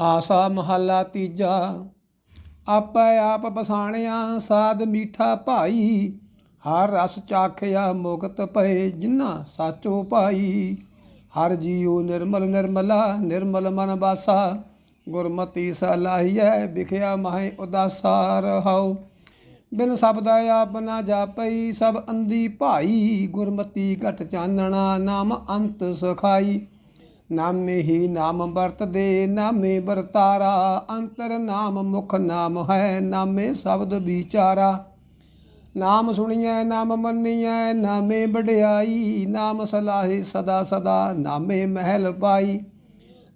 ਆਸਾ ਮਹੱਲਾ ਤੀਜਾ। ਆਪੈ ਆਪ ਬਸਾਣਿਆ ਸਾਧ ਮੀਠਾ ਭਾਈ। ਹਰ ਰਸ ਚਾਖਿਆ ਮੁਕਤ ਭਏ ਜਿਨ੍ਹਾਂ ਸਾਚੋ ਭਾਈ। ਹਰ ਜੀਉ ਨਿਰਮਲ ਨਿਰਮਲਾ, ਨਿਰਮਲ ਮਨ ਬਾਸਾ। ਗੁਰਮਤੀ ਸਲਾਹੀਐ ਵਿਖਿਆ ਮਾਹਿ ਉਦਾਸਾ ਰਹਾਉ। ਬਿਨ ਸ਼ਬਦਾ ਆਪ ਨਾ ਜਾਪਈ, ਸਭ ਅੰਦੀ ਭਾਈ। ਗੁਰਮਤੀ ਘਟ ਚਾਨਣਾ, ਨਾਮ ਅੰਤ ਸਖਾਈ। ਨਾਮੇ ਹੀ ਨਾਮ ਵਰਤਦੇ, ਨਾਮੇ ਵਰਤਾਰਾ, ਅੰਤਰ ਨਾਮ ਮੁਖ ਨਾਮ ਹੈ, ਨਾਮੇ ਸ਼ਬਦ ਵਿਚਾਰਾ। ਨਾਮ ਸੁਣੀਐ, ਨਾਮ ਮੰਨੀਐ, ਨਾਮੇ ਵਡਿਆਈ, ਨਾਮ ਸਲਾਹੇ ਸਦਾ ਸਦਾ, ਨਾਮੇ ਮਹਿਲ ਪਾਈ।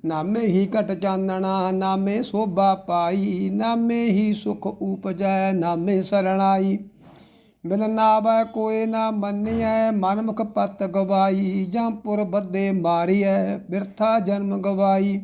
ਨਾਮੇ ਹੀ ਘਟ ਚਾਨਣਾ, ਨਾਮੇ ਸੋਭਾ ਪਾਈ, ਨਾਮੇ ਹੀ ਸੁਖ ਉਪਜੈ, ਨਾਮੇ ਸਰਣਾਈ। ਬਿਨ ਨਾਵੈ ਕੋਏ ਨਾ ਮੰਨਿਐ, ਮਨਮੁਖ ਪਤ ਗਵਾਈ, ਜਾਂ ਪੁਰ ਬੱਦੇ ਮਾਰੀਐ, ਬਿਰਥਾ ਜਨਮ ਗਵਾਈ।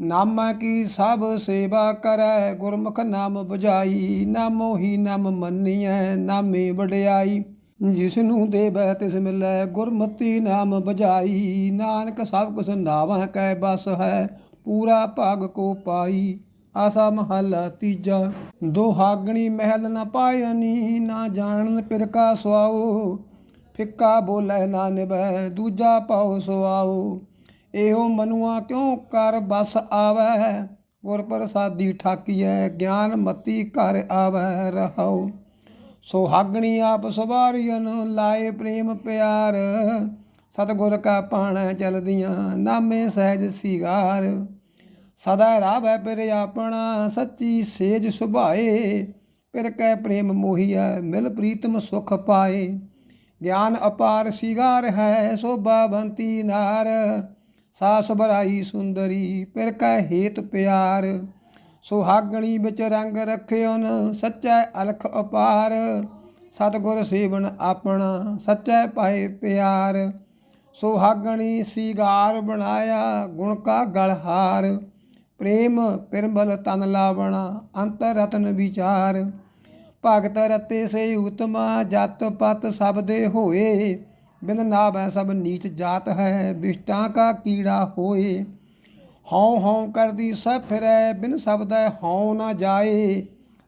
ਨਾਮ ਕੀ ਸਭ ਸੇਵਾ ਕਰੈ, ਗੁਰਮੁਖ ਨਾਮ 부ਝਾਈ ਨਾਮੋ ਹੀ ਨਾਮ ਮੰਨਿਐ, ਨਾਮੇ ਵਡਿਆਈ। ਜਿਸ ਨੂੰ ਦੇਵੈ ਤਿਸ ਮਿਲੈ, ਗੁਰਮਤੀ ਨਾਮ ਬਜਾਈ ਨਾਨਕ ਸਭ ਕੁਛ ਨਾਵਾਂ ਕੈ ਬਸ ਹੈ, ਪੂਰਾ ਭਾਗ ਕੋ ਪਾਈ। ਆਸਾ ਮਹੱਲਾ ਤੀਜਾ। ਦੁਹਾਗਣੀ ਮਹਿਲ ਨਾ ਪਾਇਨੀ ਨਾ ਜਾਣਨ ਪਿਰਕਾ ਸੁਆਓ ਫਿੱਕਾ ਬੋਲੇ ਨਾ ਨਿਭੈ, ਦੂਜਾ ਪਾਉ ਸੁਆਓ ਇਹੋ ਮਨੁਆ ਕਿਉ ਕਰ ਬਸ ਆਵੈ? ਗੁਰ ਪ੍ਰਸਾਦੀ ਠਾਕੀਐ, ਗਿਆਨ ਮਤੀ ਘਰ ਆਵੈ ਰਹਾਉ। ਸੁਹਾਗਣੀ ਆਪ ਸਵਾਰੀਨ ਲਾਏ ਪ੍ਰੇਮ ਪਿਆਰ। ਸਤਗੁਰ ਕਾ ਪਾਣਾ ਚਲਦੀਆਂ, ਨਾਮੇ ਸਹਿਜ ਸਿਗਾਰ। ਸਦਾ ਰਾਵੈ ਪਿਰ ਆਪਣਾ, ਸੱਚੀ ਸੇਜ ਸੁਭਾਏ। ਪਿਰ ਕੈ ਪ੍ਰੇਮ ਮੋਹੀਐ, ਮਿਲ ਪ੍ਰੀਤਮ ਸੁਖ ਪਾਏ। ਗਿਆਨ ਅਪਾਰ ਸਿਗਾਰ ਹੈ, ਸੋਭਾ ਬੰਤੀ ਨਾਰ। ਸਾਸ ਬਰਾਈ ਸੁੰਦਰੀ ਪਿਰ ਕੈ ਹੇਤ ਪਿਆਰ। ਸੁਹਾਗਣੀ ਵਿੱਚ ਰੰਗ ਰਖਿਓਨ ਸੱਚੈ ਅਲਖ ਅਪਾਰ। ਸਤਗੁਰ ਸੇਵਨ ਆਪਣਾ, ਸੱਚੈ ਪਾਏ ਪਿਆਰ। ਸੁਹਾਗਣੀ ਸ਼ਿਗਾਰ ਬਣਾਇਆ, ਗੁਣ ਕਾ ਗਲਹਾਰ ਪ੍ਰੇਮ ਪਿਰਬਲ ਤਨ ਲਾਵਣਾ ਅੰਤਰ ਰਤਨ ਵਿਚਾਰ। ਭਗਤ ਰਤੇ ਸੇ ਉਤਮਾ, ਜਤ ਪਤ ਸਭ ਦੇ ਹੋਏ। ਬਿਨ ਨਾਵੈ ਸਭ ਨੀਚ ਜਾਤ ਹੈ, ਬਿਸ਼ਟਾਂ ਕਾ ਕੀੜਾ ਹੋਏ। ਹਉ ਹਉ ਕਰਦੀ ਸਭ ਫਿਰੈ, ਬਿਨ ਸ਼ਬਦੈ ਹਉ ਨਾ ਜਾਏ।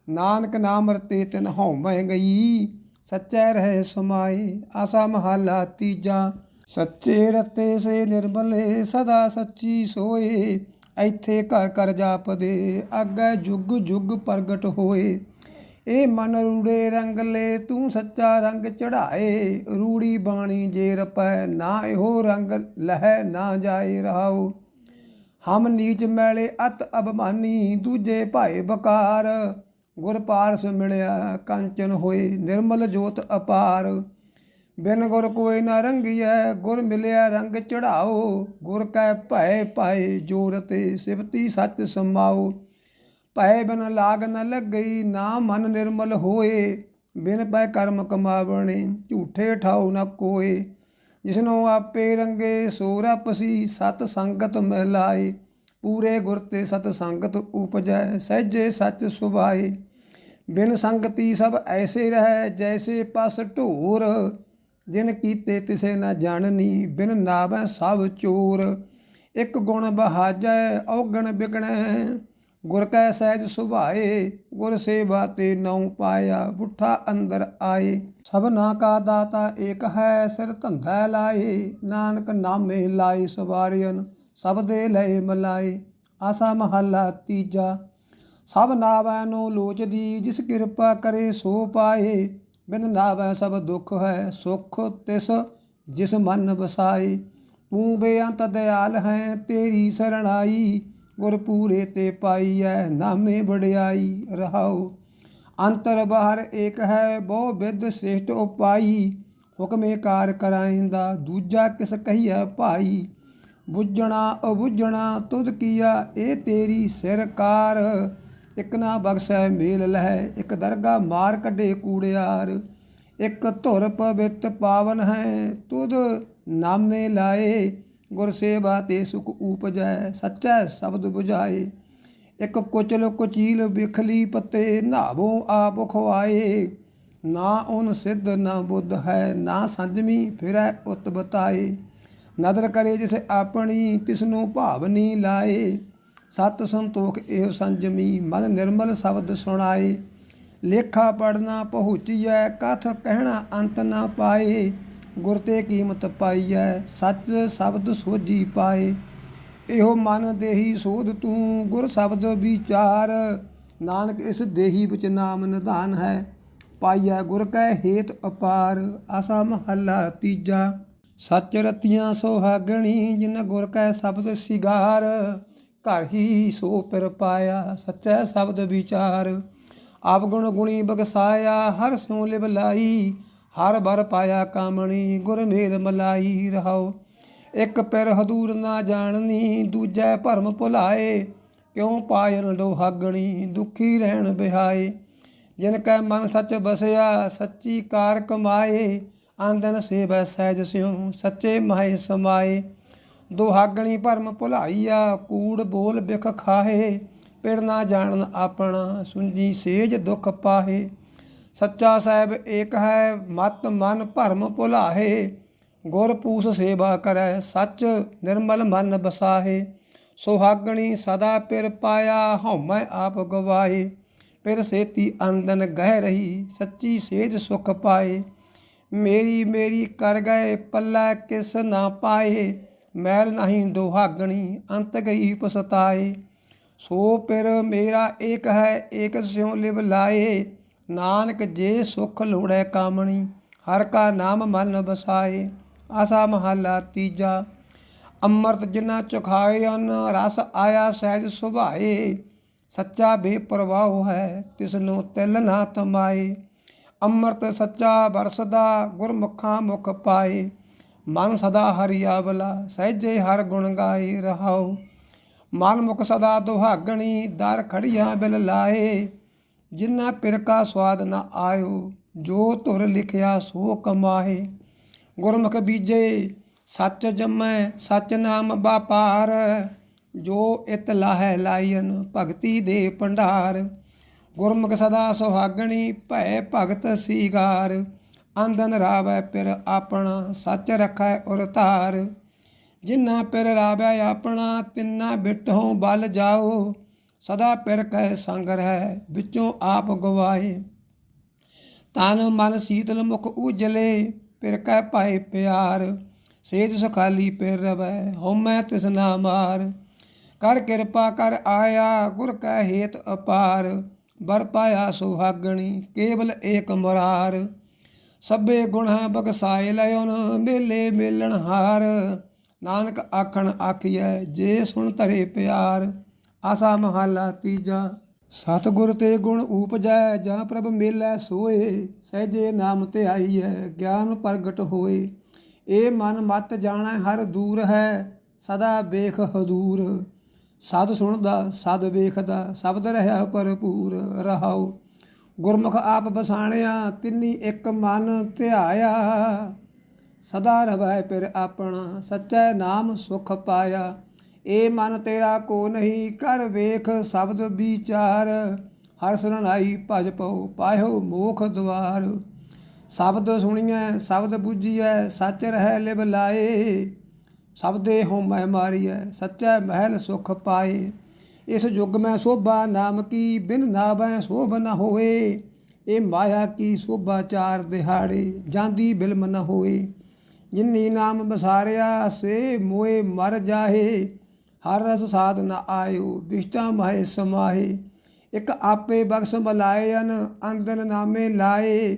ਨਾਨਕ ਨਾਮ ਰਤੇ ਤਿਨ ਹਉ ਮੈਂ ਗਈ, ਸੱਚੈ ਰਹੇ ਸਮਾਏ। ਆਸਾ ਮਹੱਲਾ ਤੀਜਾ, ਸੱਚੇ ਰਤੇ ਸੇ ਨਿਰਮਲੇ, ਸਦਾ ਸੱਚੀ ਸੋਏ। ਇੱਥੇ ਘਰ ਘਰ ਜਾਪਦੇ ਅੱਗੇ ਜੁਗ ਜੁਗ ਪ੍ਰਗਟ ਹੋਏ। ਇਹ ਮਨ ਰੂੜੇ ਰੰਗ ਲੈ, ਤੂੰ ਸੱਚਾ ਰੰਗ ਚੜਾਏ ਰੂੜੀ ਬਾਣੀ ਜੇ ਰਪੈ, ਨਾ ਇਹੋ ਰੰਗ ਲਹਿ ਨਾ ਜਾਏ ਰਹਾਉ। ਹਮ ਨੀਚ ਮੈਲੇ ਅਤ ਅਭਮਾਨੀ, ਦੂਜੇ ਭਾਏ ਬਕਾਰ। ਗੁਰ ਪਾਰਸ ਮਿਲਿਆ, ਕੰਚਨ ਹੋਏ, ਨਿਰਮਲ ਜੋਤ ਅਪਾਰ। ਬਿਨ ਗੁਰ ਕੋਈ ਨਾ ਰੰਗੀਐ, ਗੁਰ ਮਿਲਿਆ ਰੰਗ ਚੜਾਓ, ਗੁਰ ਕੈ ਭੈ ਪਾਏ ਜੋਰ ਤੇ ਸਿਵਤੀ ਸੱਚ ਸਮਾਓ। ਭੈ ਬਿਨ ਲਾਗ ਨ ਲੱਗਈ, ਨਾ ਮਨ ਨਿਰਮਲ ਹੋਏ, ਬਿਨ ਪੈ ਕਰਮ ਕਮਾਵਣੇ, ਝੂਠੇ ਠਾਉ ਨ ਕੋਏ। ਜਿਸਨੂੰ ਆਪੇ ਰੰਗੇ, ਸੋ ਰਪਸੀ ਸਤ ਸੰਗਤ ਮਿਲਾਏ ਪੂਰੇ ਗੁਰ ਤੇ ਸਤ ਸੰਗਤ ਉਪਜੈ, ਸਹਿਜੇ ਸੱਚ ਸੁਭਾਏ। ਬਿਨ ਸੰਗਤੀ ਸਭ ਐਸੇ ਰਹਿ, ਜੈਸੇ ਪਸ ਢੋਰ ਜਿਨ ਕੀਤੇ ਤਿਸੇ ਨਾ ਜਾਣਨੀ, ਬਿਨ ਨਾਵੈ ਸਭ ਚੋਰ। ਇੱਕ ਗੁਣ ਬਹਾਜੈ, ਔਗਣ ਬਿਗਣੈ। ਗੁਰ ਕੈ ਸਹਿਜ ਸੁਭਾਏ, ਗੁਰ ਸੇਵਾ ਤੇ ਨਉ ਪਾਇਆ, ਬੁੱਠਾ ਅੰਦਰ ਆਏ। ਸਭਨਾ ਕਾ ਦਾਤਾ ਏਕ ਹੈ, ਸਿਰ ਧੰਦਾ ਲਾਏ। ਨਾਨਕ ਨਾਮੇ ਲਾਏ ਸਵਾਰਿයਨ ਸਭ ਦੇ ਲਏ ਮਲਾਏ। ਆਸਾ ਮਹੱਲਾ ਤੀਜਾ, ਸਭ ਨਾਵੈ ਨੂੰ ਲੋਚਦੀ, ਜਿਸ ਕਿਰਪਾ ਕਰੇ ਸੋ ਪਾਏ। ਬਿਨ ਨਾਵੈ ਸਭ ਦੁਖ ਹੈ, ਸੁਖ ਤਿਸ ਜਿਸ ਮਨ ਵਸਾਏ ਤੂੰ ਬੇਅੰਤ ਦਿਆਲ ਹੈ, ਤੇਰੀ ਸਰਣਾਈ ਗੁਰ ਪੂਰੇ ਤੇ ਪਾਈਐ ਨਾਮੇ ਵਡਿਆਈ। ਰਹਾਉ, ਅੰਤਰ ਬਾਹਰ ਏਕ ਹੈ, ਬਹੁ ਵਿਦ ਸ੍ਰੇਸ਼ਟ ਉਪਾਈ। ਹੁਕਮੇ ਕਾਰ ਕਰਾਇੰਦਾ, ਦੂਜਾ ਕਿਸ ਕਹੀਐ ਭਾਈ। ਬੁੱਝਣਾ, ਅਬੁੱਝਣਾ, ਤੁਧ ਕੀਆ, ਇਹ ਤੇਰੀ ਸਿਰਕਾਰ। ਇਕ ਨਾ ਬਖਸ਼ੈ ਮੇਲ ਲਹਿ, ਇੱਕ ਦਰਗਾ ਮਾਰ ਕੱਢੇ ਕੂੜਿਆਰ। ਇੱਕ ਧੁਰ ਪਵਿੱਤ ਪਾਵਨ ਹੈ, ਤੁਧ ਨਾਮੇ ਲਾਏ। ਗੁਰ ਸੇਵਾ ਤੇ ਸੁਖ ਉਪਜੈ ਸੱਚੈ ਸ਼ਬਦ 부ਝਾਏ ਇੱਕ ਕੁਚਲ ਕੁਚੀਲ ਵਿਖਲੀ ਪਤੇ, ਨਾਵੋ ਆਪ ਖਵਾਏ ਨਾ ਉਨ ਸਿੱਧ ਨਾ ਬੁੱਧ ਹੈ, ਨਾ ਸੰਜਮੀ ਫਿਰੈ ਉਤ ਬਤਾਏ ਨਦਰ ਕਰੇ ਜਿਸ ਆਪਣੀ, ਤਿਸਨੂੰ ਭਾਵਨੀ ਲਾਏ। ਸਤ ਸੰਤੋਖ ਇਹ ਸੰਜਮੀ, ਮਨ ਨਿਰਮਲ ਸ਼ਬਦ ਸੁਣਾਏ। ਲੇਖਾ ਪੜਨਾ ਪਹੁੰਚੀਐ, ਕਥ ਕਹਿਣਾ ਅੰਤ ਨਾ ਪਾਏ। ਗੁਰ ਤੇ ਕੀਮਤ ਪਾਈਐ, ਸੱਚ ਸ਼ਬਦ ਸੋਝੀ ਪਾਏ। ਇਹੋ ਮਨ ਦੇਹੀ ਸੋਧ ਤੂੰ, ਗੁਰ ਸ਼ਬਦ ਵਿਚਾਰ। ਨਾਨਕ ਇਸ ਦੇਹੀ ਵਿੱਚ ਨਾਮ ਨਿਧਾਨ ਹੈ। ਪਾਈਐ ਗੁਰ ਕੈ ਹੇਤ ਅਪਾਰ, ਆਸਾ ਮਹੱਲਾ ਤੀਜਾ। ਸੱਚ ਰਤੀਆਂ ਸੋਹਾਗਣੀ ਜਿਨ ਗੁਰ ਕੈ ਸ਼ਬਦ ਸਿਗਾਰ। ਘਰ ਹੀ ਸੋ ਪਿਰ ਪਾਇਆ, ਸੱਚੈ ਸ਼ਬਦ ਵਿਚਾਰ। ਆਪ ਗੁਣ ਗੁਣੀ ਬਗਸਾਇਆ ਹਰ ਸੋ ਲਿਵ ਲਾਈ, ਹਰ ਬਰ ਪਾਇਆ ਕਾਮਣੀ, ਗੁਰ ਮੇਰ ਮਲਾਈ ਰਹਾਓ। ਇੱਕ ਪਿਰ ਹਦੂਰ ਨਾ ਜਾਣਨੀ, ਦੂਜੈ ਭਰਮ ਭੁਲਾਏ, ਕਿਉ ਪਾਇਨ ਡੋਹਾਗਣੀ, ਦੁਖੀ ਰਹਿਣ ਬਿਹਾਏ। ਜਿਨ ਕੈ ਮਨ ਸੱਚ ਬਸਿਆ, ਸੱਚੀ ਕਾਰ ਕਮਾਏ, ਆਂਦਨ ਸੇਵੈ ਸਹਿਜ ਸਿਉ, ਸੱਚੇ ਮਾਏ ਸਮਾਏ। ਦੁਹਾਗਣੀ ਭਰਮ ਭੁਲਾਈਆ ਕੂੜ ਬੋਲ ਬਿਖ ਖਾਹੇ, ਪਿੜ ਨਾ ਜਾਣਨ ਆਪਣਾ, ਸੁੰਜੀ ਸੇਜ ਦੁਖ ਪਾਹੇ। ਸੱਚਾ ਸਾਹਿਬ ਏਕ ਹੈ, ਮਤ ਮਨ ਭਰਮ ਭੁਲਾਹੇ। ਗੁਰ ਪੂਸ ਸੇਵਾ ਕਰੈ, ਸੱਚ ਨਿਰਮਲ ਮਨ ਬਸਾਹੇ। ਸੁਹਾਗਣੀ ਸਦਾ ਪਿਰ ਪਾਇਆ, ਹਉਮੈ ਆਪ ਗਵਾਏ ਪਿਰ ਸੇਤੀ ਅੰਦਨ ਗਹਿ ਰਹੀ, ਸੱਚੀ ਸੇਜ ਸੁਖ ਪਾਏ। ਮੇਰੀ ਮੇਰੀ ਕਰ ਗਏ, ਪੱਲਾ ਕਿਸ ਨਾ ਪਾਏ। ਮੈਲ ਨਹੀਂ ਦੁਹਾਗਣੀ, ਅੰਤ ਗਈ ਪਸਤਾਏ ਸੋ ਪਿਰ ਮੇਰਾ ਏਕ ਹੈ, ਏਕ ਸਿਉ ਲਿਵ ਲਾਏ। ਨਾਨਕ ਜੇ ਸੁਖ ਲੋੜੈ ਕਾਮਣੀ, ਹਰ ਕਾ ਨਾਮ ਮਨ ਬਸਾਏ ਆਸਾ ਮਹੱਲਾ ਤੀਜਾ, ਅੰਮ੍ਰਿਤ ਜਿਨਾ ਚੁਖਾਏ ਅਨ ਰਸ ਆਇਆ ਸਹਿਜ ਸੁਭਾਏ। ਸੱਚਾ ਬੇਪਰਵਾਹ ਹੈ ਤਿਸ ਤਿਲ ਨਾ ਤਮਾਏ। ਅੰਮ੍ਰਿਤ ਸੱਚਾ ਵਰਸਦਾ, ਗੁਰਮੁਖਾਂ ਮੁਖ ਪਾਏ। ਮਨ ਸਦਾ ਹਰਿਆਵਲਾ ਸਹਿਜੇ ਹਰ ਗੁਣ ਗਾਏ ਰਹਾਉ। ਮਨ ਮੁਖ ਸਦਾ ਦੁਹਾਗਣੀ, ਦਰ ਖੜੀਆਂ ਬਿਲ ਲਾਏ ਜਿਨ੍ਹਾਂ ਪਿਰ ਕਾ ਸਵਾਦ ਨ ਆਇਓ, ਜੋ ਧੁਰ ਲਿਖਿਆ ਸੋ ਕਮਾਏ ਗੁਰਮੁਖ ਬੀਜੇ, ਸੱਚ ਜੰਮੈ ਸੱਚ ਨਾਮ ਬਾਪਾਰ ਜੋ ਇਤ ਲਾਹੈ ਲਾਇਨ, ਭਗਤੀ ਦੇ ਭੰਡਾਰ। ਗੁਰਮੁਖ ਸਦਾ ਸੁਹਾਗਣੀ, ਭੈ ਭਗਤ ਸੀਗਾਰ। ਅੰਦਨ ਰਾਵੈ ਪਿਰ ਆਪਣਾ ਸੱਚ ਰਖੈ ਉਰ ਧਾਰ। ਜਿਨ੍ਹਾਂ ਪਿਰ ਰਾਵੈ ਆਪਣਾ, ਤਿੰਨਾ ਬਿਟੋਂ ਬਲ ਜਾਓ। ਸਦਾ ਪਿਰ ਕੈ ਸੰਗ ਰਹਿ, ਵਿੱਚੋਂ ਆਪ ਗਵਾਏ। ਤਨ ਮਨ ਸੀਤਲ ਮੁਖ ਉਜਲੇ, ਪਿਰ ਕੈ ਪਾਏ ਪਿਆਰ। ਸੇਜ ਸੁਖਾਲੀ ਪਿਰ ਰਵੈ, ਹਉਮੈ ਤਿਸ ਨਾ ਮਾਰ। ਕਰ ਕਿਰਪਾ ਕਰ ਆਇਆ, ਗੁਰ ਕੈ ਹੇਤ ਅਪਾਰ। ਬਰ ਪਾਇਆ ਸੁਹਾਗਣੀ, ਕੇਵਲ ਏਕ ਮੁਰਾਰ। ਸਭੇ ਗੁਣ ਬਗਸਾਏ ਲਿਓਨ ਮੇਲੇ ਮੇਲਣ ਹਾਰ। ਨਾਨਕ ਆਖਣ ਆਖੀਐ, ਜੇ ਸੁਣ ਧਰੇ ਪਿਆਰ। ਆਸਾ ਮਹੱਲਾ ਤੀਜਾ, ਸਤਿਗੁਰ ਤੇ ਗੁਣ ਉਪਜੈ ਜਾਂ ਪ੍ਰਭ ਮੇਲੈ ਸੋਏ, ਸਹਿਜੇ ਨਾਮ ਤੇ ਆਈਐ, ਗਿਆਨ ਪ੍ਰਗਟ ਹੋਏ। ਏ ਮਨ ਮਤ ਜਾਣੈ, ਹਰ ਦੂਰ ਹੈ, ਸਦਾ ਵੇਖ ਹਦੂਰ। ਸਦ ਸੁਣਦਾ, ਸਦ ਵੇਖਦਾ, ਸ਼ਬਦ ਰਹਾ ਭਰਪੂਰ। ਰਹਾਉ ਗੁਰਮੁਖ ਆਪ ਬਸਾਣਿਆ, ਤਿੰਨੀ ਇੱਕ ਮਨ ਧਿਆਇਆ। ਸਦਾ ਰਵੈ ਪਿਰ ਆਪਣਾ, ਸੱਚੈ ਨਾਮ ਸੁਖ ਪਾਇਆ। ਏ ਮਨ ਤੇਰਾ ਕੋ ਨਹੀਂ, ਕਰ ਵੇਖ ਸ਼ਬਦ ਵਿਚਾਰ। ਹਰ ਸਰਣਾਈ ਭਜ ਪਉ, ਪਾਇਓ ਮੋਖ ਦਵਾਰ। ਸ਼ਬਦ ਸੁਣੀਐ, ਸ਼ਬਦ ਬੁੱਝੀਐ, ਸੱਚ ਰਹਿ ਲਿਵ ਲਾਏ। ਸਬਦੇ ਹਉਮੈ ਮਾਰੀਐ, ਸੱਚੈ ਮਹਿਲ ਸੁਖ ਪਾਏ। ਇਸ ਯੁਗ ਮੈਂ ਸੋਭਾ ਨਾਮ ਕੀ, ਬਿਨ ਨਾਵੈ ਸੋਭ ਨ ਹੋਏ। ਇਹ ਮਾਇਆ ਕੀ ਸੋਭਾ ਚਾਰ ਦਿਹਾੜੇ, ਜਾਂਦੀ ਬਿਲਮ ਨ ਹੋਏ। ਜਿਨੀ ਨਾਮ ਬਸਾਰਿਆ ਸੇ ਮੋਏ ਮਰ ਜਾਹੇ। ਹਰ ਰਸ ਸਾਧ ਨ ਆਇਓ ਵਿਸ਼ਟਾ ਮਾਹੇ ਸਮਾਹੇ। ਇੱਕ ਆਪੇ ਬਖਸ਼ ਮਲਾਇਨ ਅੰਦਨ ਨਾਮੇ ਲਾਏ।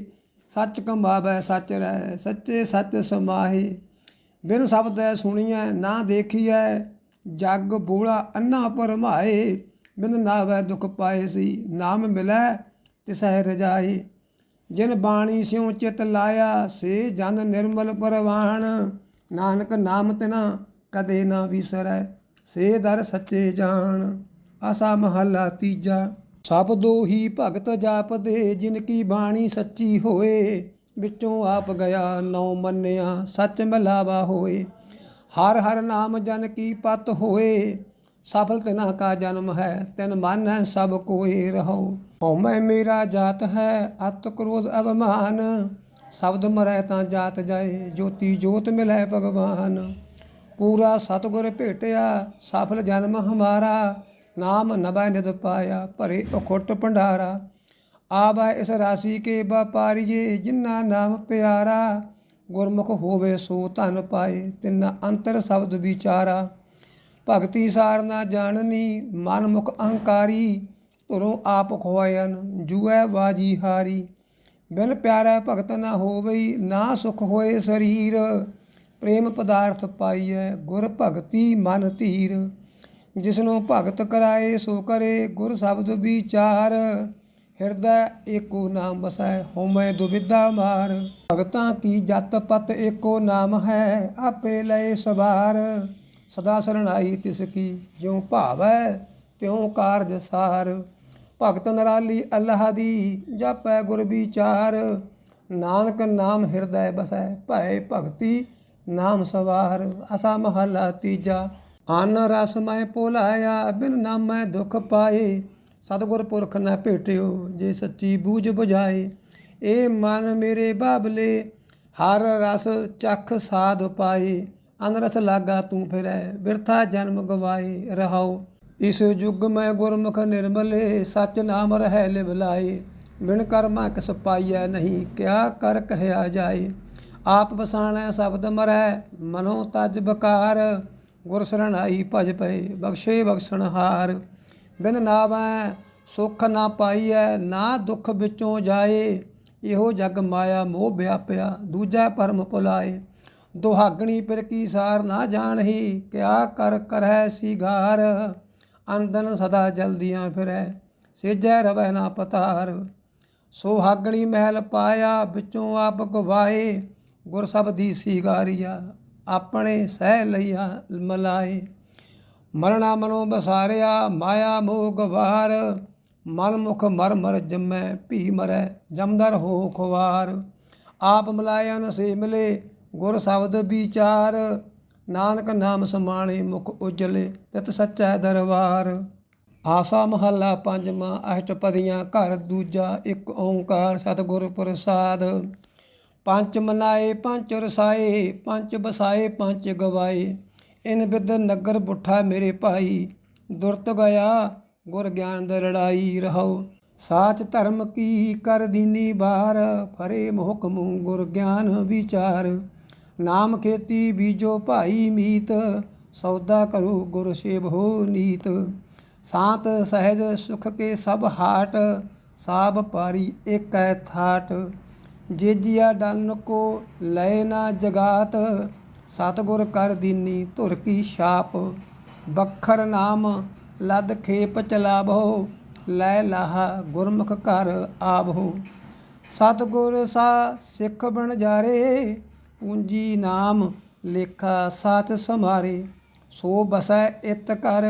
ਸੱਚ ਕਮਾਵੈ, ਸੱਚ ਰਹਿ, ਸੱਚੇ ਸੱਚ ਸਮਾਹੇ। ਬਿਨ ਸ਼ਬਦ ਸੁਣੀਐ, ਨਾ ਦੇਖੀਐ। ਜਗ ਬੋਲਾ ਅੰਨਾ ਪਰਮਾਏ ਬਿਨ ਨਾਵੈ ਦੁਖ ਪਾਏ ਸੀ, ਨਾਮ ਮਿਲੈ ਤਿਸਹਿ ਰਜਾਏ। ਜਿਨ ਬਾਣੀ ਸਿਉ ਚਿਤ ਲਾਇਆ, ਸੇ ਜਨ ਨਿਰਮਲ ਪਰਵਾਣ। ਨਾਨਕ ਨਾਮ ਤਿਨਾ ਕਦੇ ਨਾ ਵਿਸਰੈ, ਸੇ ਦਰ ਸੱਚੇ ਜਾਣ। ਆਸਾ ਮਹੱਲਾ ਤੀਜਾ, ਸਭ ਦੋਹੀ ਭਗਤ ਜਾਪਦੇ, ਜਿਨ ਕੀ ਬਾਣੀ ਸੱਚੀ ਹੋਏ, ਵਿੱਚੋਂ ਆਪ ਗਿਆ ਨੌ ਮੰਨਿਆ, ਸੱਚ ਮਿਲਾਵਾ ਹੋਏ। ਹਰ ਹਰ ਨਾਮ ਜਨ ਕੀ ਪਤ ਹੋਏ, ਸਫਲ ਤਿਨਾ ਕਾ ਜਨਮ ਹੈ, ਤਿਨ ਮਨ ਹੈ ਸਭ ਕੋਏ ਰਹੋ। ਹਉਮੈ ਮੇਰਾ ਜਾਤ ਹੈ, ਅਤ ਕ੍ਰੋਧ ਅਭਮਾਨ ਸ਼ਬਦ ਮਰੈ ਤਾਂ ਜਾਤ ਜਾਏ, ਜੋਤੀ ਜੋਤ ਮਿਲੈ ਭਗਵਾਨ। ਪੂਰਾ ਸਤਗੁਰ ਭੇਟਿਆ, ਸਫਲ ਜਨਮ ਹਮਾਰਾ, ਨਾਮ ਨਭੈ ਨਿਦ ਪਾਇਆ, ਭਰੇ ਅਖੁੱਟ ਭੰਡਾਰਾ। ਆਵਾ ਇਸ ਰਾਸੀ ਕੇ ਵਪਾਰੀਏ, ਜਿਨ੍ਹਾਂ ਨਾਮ ਪਿਆਰਾ ਗੁਰਮੁਖ ਹੋਵੇ ਸੋ ਧਨ ਪਾਏ, ਤਿੰਨਾ ਅੰਤਰ ਸ਼ਬਦ ਵਿਚਾਰਾ। ਭਗਤੀ ਸਾਰ ਨਾ ਜਾਣਨੀ ਮਨ ਮੁਖ ਅਹੰਕਾਰੀ, ਧੁਰੋਂ ਆਪ ਖੋਇਨ ਜੂਐ ਬਾਜੀ ਹਾਰੀ। ਬਿਨ ਪਿਆਰਾ ਭਗਤ ਨਾ ਹੋਵਈ, ਨਾ ਸੁਖ ਹੋਏ ਸਰੀਰ। ਪ੍ਰੇਮ ਪਦਾਰਥ ਪਾਈਐ, ਗੁਰ ਭਗਤੀ ਮਨ ਧੀਰ। ਜਿਸਨੂੰ ਭਗਤ ਕਰਾਏ, ਸੋ ਕਰੇ ਗੁਰ ਸ਼ਬਦ ਵਿਚਾਰ। ਹਿਰਦੈ ਏਕੋ ਨਾਮ ਵਸੈ ਹੋਮੈ ਦੁਬਿਧਾ ਮਾਰ। ਭਗਤਾਂ ਕੀ ਜਤ ਪਤ ਏਕੋ ਨਾਮ ਹੈ, ਆਪੇ ਲਏ ਸਵਾਰ। ਸਦਾ ਸਰਣਾਈ ਤਿਸ ਕੀ, ਜਿਉ ਭਾਵੈ ਤਿਉ ਕਾਰਜ ਸਾਰ। ਭਗਤ ਨਰਾਲੀ ਅੱਲਾਹ ਦੀ ਜਪੈ ਗੁਰ ਵਿਚਾਰ। ਨਾਨਕ ਨਾਮ ਹਿਰਦੈ ਬਸੈ ਭੈ ਭਗਤੀ ਨਾਮ ਸਵਾਰ। ਅਸਾ ਮਹਲਾ ਤੀਜਾ, ਅਨ ਰਸਮੈ ਮੈਂ ਬਿਨ ਨਾਮੈ ਦੁਖ ਪਾਏ। ਸਤਿਗੁਰ ਪੁਰਖ ਨਾ ਭੇਟਿਓ ਜੇ ਸੱਚੀ ਬੂਝ ਬੁਝਾਏ ਏ ਮਨ ਮੇਰੇ ਬਾਬਲੇ, ਹਰ ਰਸ ਚਖ ਸਾਧ ਪਾਏ ਅਨਰਸ ਲਾਗਾ ਤੂੰ ਫਿਰੈ, ਬਿਰਥਾ ਜਨਮ ਗਵਾਏ, ਰਹਾਉ। ਇਸ ਯੁਗ ਮੈਂ ਗੁਰਮੁਖ ਨਿਰਮਲੇ, ਸਚ ਨਾਮ ਰਹਿ ਲਿਵ ਲਾਏ। ਬਿਨ ਕਰਮਾ ਕਿਸ ਪਾਈਐ ਨਹੀਂ, ਕਿਆ ਕਰ ਕਹਿਆ ਜਾਏ। ਆਪ ਬਸਾਣੈ ਸ਼ਬਦ ਮਰੈ, ਮਨੋ ਤਜ ਬਕਾਰ ਗੁਰ ਸਰਣਾਈ ਭਜ ਪਏ, ਬਖਸ਼ੇ ਬਖਸ਼ਣ ਹਾਰ। ਬਿਨ ਨਾਵੈ ਸੁਖ ਨਾ ਪਾਈਐ, ਨਾ ਦੁੱਖ ਵਿੱਚੋਂ ਜਾਏ। ਇਹੋ ਜਗ ਮਾਇਆ ਮੋਹ ਵਿਆਪਿਆ, ਦੂਜਾ ਪਰਮ ਭੁਲਾਏ। ਦੁਹਾਗਣੀ ਫਿਰ ਕੀ ਸਾਰ ਨਾ ਜਾਣਹੀ, ਕਿਆ ਕਰ ਕਰੈ ਸ਼ਿਗਾਰ ਅੰਦਨ ਸਦਾ ਜਲਦੀਆਂ ਫਿਰੈ, ਸੇਜੈ ਰਵੈ ਨਾ ਪਤਾਰ। ਸੋਹਾਗਣੀ ਮਹਿਲ ਪਾਇਆ, ਵਿੱਚੋਂ ਆਪ ਗਵਾਏ। ਗੁਰ ਸਬਦੀ ਸ਼ਿਗਾਰੀਆ, ਆਪਣੇ ਸਹਿ ਲਈਆ, ਮਲਾਏ। ਮਰਣਾ ਮਨੋ ਬਸਾਰਿਆ, ਮਾਇਆ ਮੋਹ ਗਵਾਰ ਮਨ ਮੁਖ ਮਰ ਮਰ ਜੰਮੈ, ਭੀ ਮਰੈ, ਜਮਦਰ ਹੋ ਖਵਾਰ। ਆਪ ਮਲਾਇਨ ਸੇ ਮਿਲੇ, ਗੁਰ ਸ਼ਬਦ ਵਿਚਾਰ। ਨਾਨਕ ਨਾਮ ਸਮਾਣੇ, ਮੁਖ ਉਜਲੇ, ਤਿਤ ਸੱਚਾ ਦਰਬਾਰ। ਆਸਾ ਮਹੱਲਾ ਪੰਜਵਾਂ ਅਸ਼ਟਪਦੀਆਂ ਘਰ ਦੂਜਾ, ਇੱਕ ਓੰਕਾਰ, ਸਤਿਗੁਰ ਪ੍ਰਸਾਦ। ਪੰਚ ਮਨਾਏ, ਪੰਚ ਰਸਾਏ, ਪੰਚ ਬਸਾਏ, ਪੰਚ ਗਵਾਏ। ਇਨ ਬਿਦ ਨਗਰ ਬੁੱਠਾ ਮੇਰੇ ਭਾਈ, ਦੁਰਤ ਗਿਆ ਗੁਰ ਗਿਆਨ ਦ ਲੜਾਈ ਰਹੋ ਸਾਚ ਧਰਮ ਕੀ ਕਰ ਦੀਨੀ ਬਾਰ, ਫਰੇ ਮੁਹਕਮ ਗੁਰ ਗਿਆਨ ਵਿਚਾਰ। ਨਾਮ ਖੇਤੀ ਬੀਜੋ ਭਾਈ ਮੀਤ, ਸੌਦਾ ਕਰੋ ਗੁਰ ਸੇਵੋ ਨੀਤ। ਸਾਤ ਸਹਿਜ ਸੁਖ ਕੇ ਸਭ ਹਾਟ, ਸਾਬ ਪਾਰੀ ਏਕੈ ਥਾਟ। ਜੇਜੀਆ ਡਨ ਕੋ ਲੈ ਨਾ ਜਗਾਤ ਸਤਗੁਰ ਕਰ ਦੀਨੀ ਧੁਰ ਕੀ ਛਾਪ ਬਖਰ ਨਾਮ ਲਦ ਖੇਪ ਚਲਾਵੋ, ਲੈ ਲਾਹਾ ਗੁਰਮੁਖ ਘਰ ਆਵੋ। ਸਤਗੁਰ ਸਾ ਸਿੱਖ ਬਣ ਜਾਰੇ, ਪੂੰਜੀ ਨਾਮ ਲੇਖਾ ਸਾਚ ਸਮਾਰੇ ਸੋ ਬਸੈ ਇਤ ਕਰ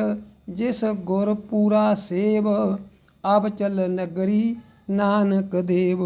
ਜਿਸ ਗੁਰ ਪੂਰਾ ਸੇਵ, ਅਬ ਚਲ ਨਗਰੀ ਨਾਨਕ ਦੇਵ।